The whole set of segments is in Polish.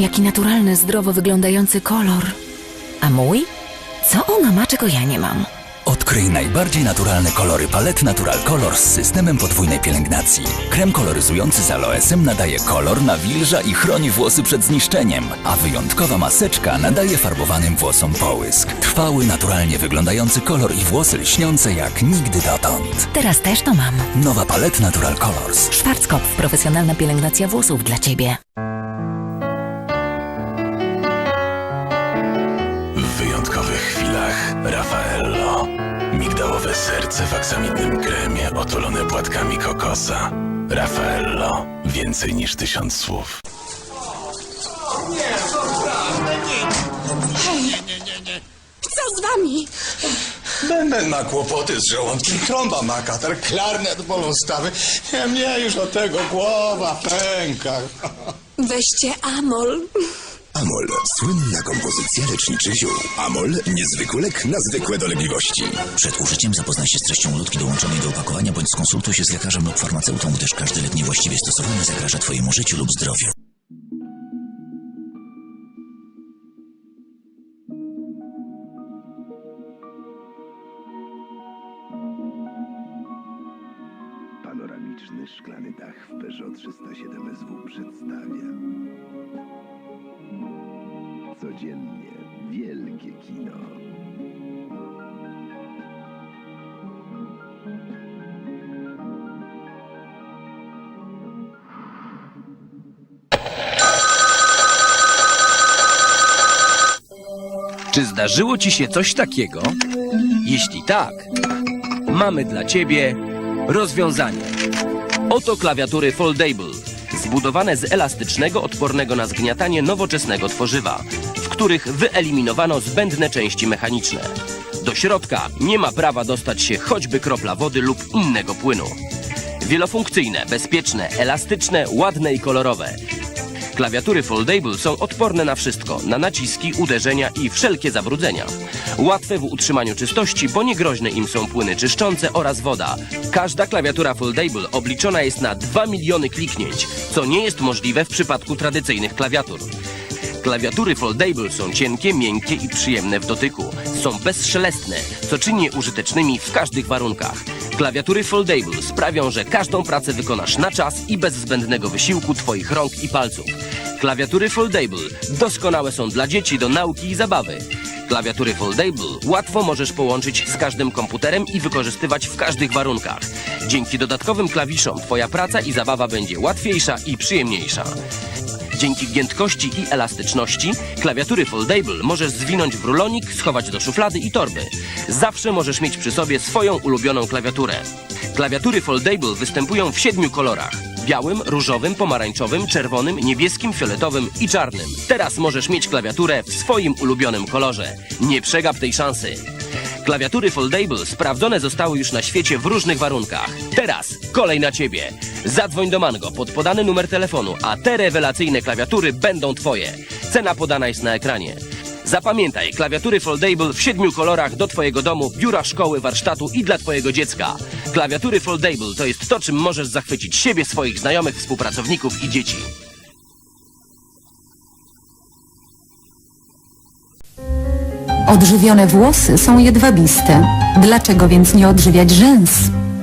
jaki naturalny, zdrowo wyglądający kolor. A mój? Co ona ma, czego ja nie mam? Odkryj najbardziej naturalne kolory Palette Natural Color z systemem podwójnej pielęgnacji. Krem koloryzujący z aloesem nadaje kolor, nawilża i chroni włosy przed zniszczeniem, a wyjątkowa maseczka nadaje farbowanym włosom połysk. Trwały, naturalnie wyglądający kolor i włosy lśniące jak nigdy dotąd. Teraz też to mam. Nowa Palette Natural Colors. Schwarzkopf, profesjonalna pielęgnacja włosów dla ciebie. Serce w aksamitnym kremie otulone płatkami kokosa. Raffaello. Więcej niż tysiąc słów. Co z wami? Bęben ma kłopoty z żołądkiem, trąba ma katar, klarnet bolą stawy. Nie, mnie już od tego głowa pęka. Weźcie Amol. Amol, słynna kompozycja leczniczych ziół. Amol, niezwykły lek na zwykłe dolegliwości. Przed użyciem zapoznaj się z treścią lotki dołączonej do opakowania bądź skonsultuj się z lekarzem lub farmaceutą, gdyż każdy lek niewłaściwie stosowany zagraża Twojemu życiu lub zdrowiu. Panoramiczny szklany dach w Peugeot 307 SW przedstawia codziennie wielkie kino. Czy zdarzyło ci się coś takiego? Jeśli tak, mamy dla ciebie rozwiązanie. Oto klawiatury foldable, zbudowane z elastycznego, odpornego na zgniatanie nowoczesnego tworzywa, których wyeliminowano zbędne części mechaniczne. Do środka nie ma prawa dostać się choćby kropla wody lub innego płynu. Wielofunkcyjne, bezpieczne, elastyczne, ładne i kolorowe. Klawiatury foldable są odporne na wszystko, na naciski, uderzenia i wszelkie zabrudzenia. Łatwe w utrzymaniu czystości, bo niegroźne im są płyny czyszczące oraz woda. Każda klawiatura foldable obliczona jest na 2 miliony kliknięć, co nie jest możliwe w przypadku tradycyjnych klawiatur. Klawiatury foldable są cienkie, miękkie i przyjemne w dotyku. Są bezszelestne, co czyni je użytecznymi w każdych warunkach. Klawiatury foldable sprawią, że każdą pracę wykonasz na czas i bez zbędnego wysiłku Twoich rąk i palców. Klawiatury foldable doskonałe są dla dzieci do nauki i zabawy. Klawiatury foldable łatwo możesz połączyć z każdym komputerem i wykorzystywać w każdych warunkach. Dzięki dodatkowym klawiszom Twoja praca i zabawa będzie łatwiejsza i przyjemniejsza. Dzięki giętkości i elastyczności klawiatury foldable możesz zwinąć w rulonik, schować do szuflady i torby. Zawsze możesz mieć przy sobie swoją ulubioną klawiaturę. Klawiatury foldable występują w siedmiu kolorach. Białym, różowym, pomarańczowym, czerwonym, niebieskim, fioletowym i czarnym. Teraz możesz mieć klawiaturę w swoim ulubionym kolorze. Nie przegap tej szansy. Klawiatury foldable sprawdzone zostały już na świecie w różnych warunkach. Teraz kolej na ciebie. Zadzwoń do Mango pod podany numer telefonu, a te rewelacyjne klawiatury będą twoje. Cena podana jest na ekranie. Zapamiętaj, klawiatury foldable w siedmiu kolorach do twojego domu, biura, szkoły, warsztatu i dla twojego dziecka. Klawiatury foldable to jest to, czym możesz zachwycić siebie, swoich znajomych, współpracowników i dzieci. Odżywione włosy są jedwabiste. Dlaczego więc nie odżywiać rzęs?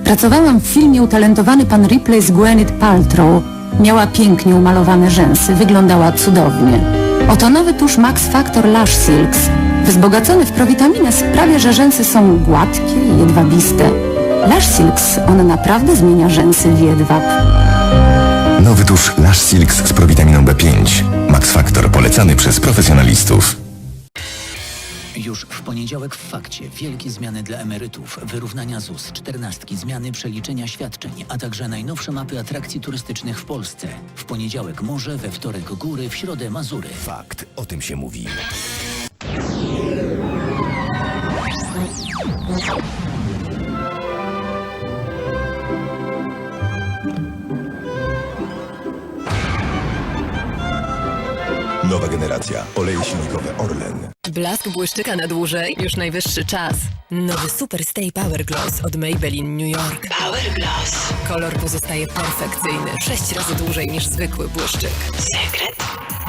Pracowałam w filmie Utalentowany pan Ripley z Gwyneth Paltrow. Miała pięknie umalowane rzęsy, wyglądała cudownie. Oto nowy tusz Max Factor Lash Silks. Wzbogacony w prowitaminę sprawia, że rzęsy są gładkie i jedwabiste. Lash Silks, on naprawdę zmienia rzęsy w jedwab. Nowy tusz Lash Silks z prowitaminą B5. Max Factor polecany przez profesjonalistów. Już w poniedziałek w fakcie wielkie zmiany dla emerytów, wyrównania ZUS, czternastki, zmiany przeliczenia świadczeń, a także najnowsze mapy atrakcji turystycznych w Polsce. W poniedziałek morze, we wtorek góry, w środę Mazury. Fakt, o tym się mówi. Nowa generacja. Oleje silnikowe Orlen. Blask błyszczyka na dłużej. Już najwyższy czas. Nowy Super Stay Power Gloss od Maybelline New York. Power Gloss. Kolor pozostaje perfekcyjny. Sześć razy dłużej niż zwykły błyszczyk. Sekret?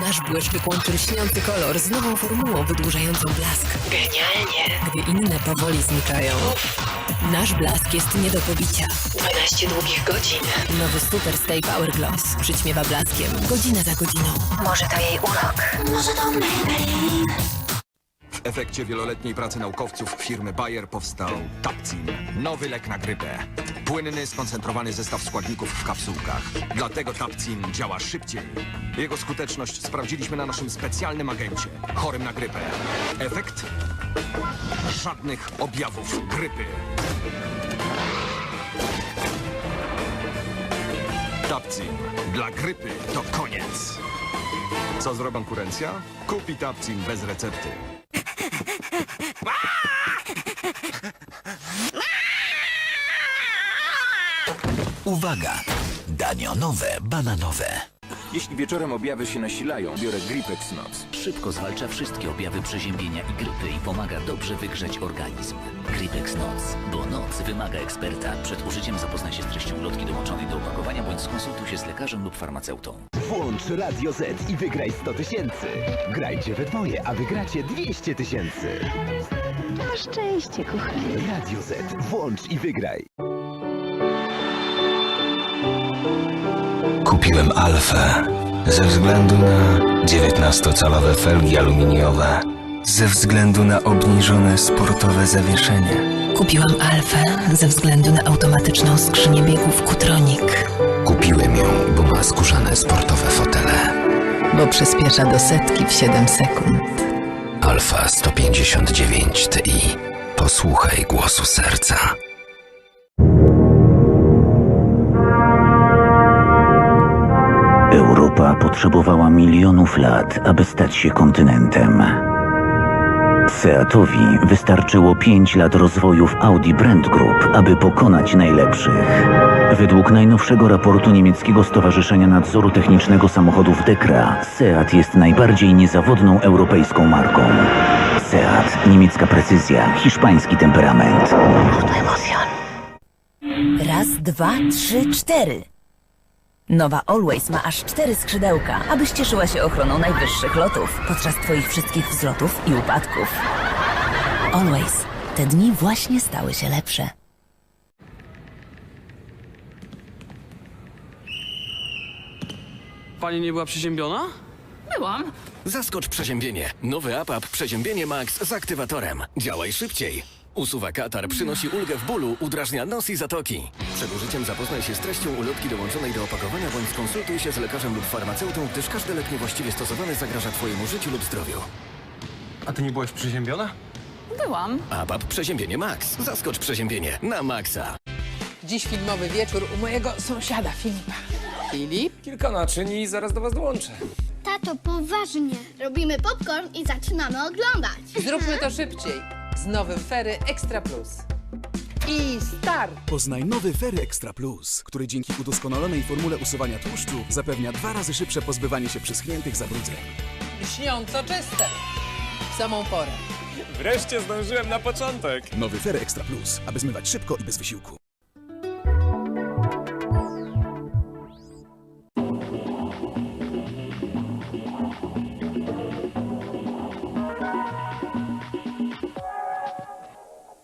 Nasz błyszczyk łączy lśniący kolor z nową formułą wydłużającą blask. Genialnie! Gdy inne powoli znikają. Nasz blask jest nie do pobicia. 12 długich godzin. Nowy Super Stay Power Gloss przyćmiewa blaskiem godzinę za godziną. Może to jej urok. W efekcie wieloletniej pracy naukowców firmy Bayer powstał Tapcin, nowy lek na grypę. Płynny, skoncentrowany zestaw składników w kapsułkach. Dlatego Tapcin działa szybciej. Jego skuteczność sprawdziliśmy na naszym specjalnym agencie, chorym na grypę. Efekt? Żadnych objawów grypy. Tapcin. Dla grypy to koniec. Co zrobi konkurencja? Kupi Tapcin bez recepty. Uwaga! Danionowe, bananowe. Jeśli wieczorem objawy się nasilają, biorę Gripex Noc. Szybko zwalcza wszystkie objawy przeziębienia i grypy i pomaga dobrze wygrzać organizm. Gripex Noc, bo noc wymaga eksperta. Przed użyciem zapoznaj się z treścią lotki dołączonej do opakowania bądź skonsultuj się z lekarzem lub farmaceutą. Włącz Radio Z i wygraj 100 tysięcy. Grajcie we dwoje, a wygracie 200 tysięcy. Na szczęście, kochanie. Radio Z. Włącz i wygraj. Kupiłem Alfę ze względu na 19-calowe felgi aluminiowe, ze względu na obniżone sportowe zawieszenie. Kupiłam Alfę ze względu na automatyczną skrzynię biegów Kutronik. Kupiłem ją, skórzane sportowe fotele. Bo przyspiesza do setki w 7 sekund. Alfa 159 Ti. Posłuchaj głosu serca. Europa potrzebowała milionów lat, aby stać się kontynentem. Seatowi wystarczyło 5 lat rozwoju w Audi Brand Group, aby pokonać najlepszych. Według najnowszego raportu niemieckiego Stowarzyszenia Nadzoru Technicznego Samochodów Dekra, Seat jest najbardziej niezawodną europejską marką. Seat, niemiecka precyzja, hiszpański temperament. Raz, dwa, trzy, cztery. Nowa Always ma aż cztery skrzydełka, abyś cieszyła się ochroną najwyższych lotów podczas Twoich wszystkich wzlotów i upadków. Always. Te dni właśnie stały się lepsze. Pani nie była przeziębiona? Byłam. Zaskocz przeziębienie. Nowy APAP Przeziębienie Max z aktywatorem. Działaj szybciej. Usuwa katar, przynosi ulgę w bólu, udrażnia nos i zatoki. Przed użyciem zapoznaj się z treścią ulotki dołączonej do opakowania bądź skonsultuj się z lekarzem lub farmaceutą, gdyż każdy lek niewłaściwie stosowany zagraża Twojemu życiu lub zdrowiu. A ty nie byłaś przeziębiona? Byłam. APAP Przeziębienie Max. Zaskocz przeziębienie na Maxa. Dziś filmowy wieczór u mojego sąsiada Filipa. Filip? Kilka naczyń i zaraz do was dołączę. Tato, poważnie. Robimy popcorn i zaczynamy oglądać. Zróbmy to szybciej. Z nowym Fery Extra Plus. I start! Poznaj nowy Fery Extra Plus, który dzięki udoskonalonej formule usuwania tłuszczu zapewnia dwa razy szybsze pozbywanie się przyschniętych zabrudzeń. Śniąco czyste. W samą porę. Wreszcie zdążyłem na początek. Nowy Fery Extra Plus, aby zmywać szybko i bez wysiłku.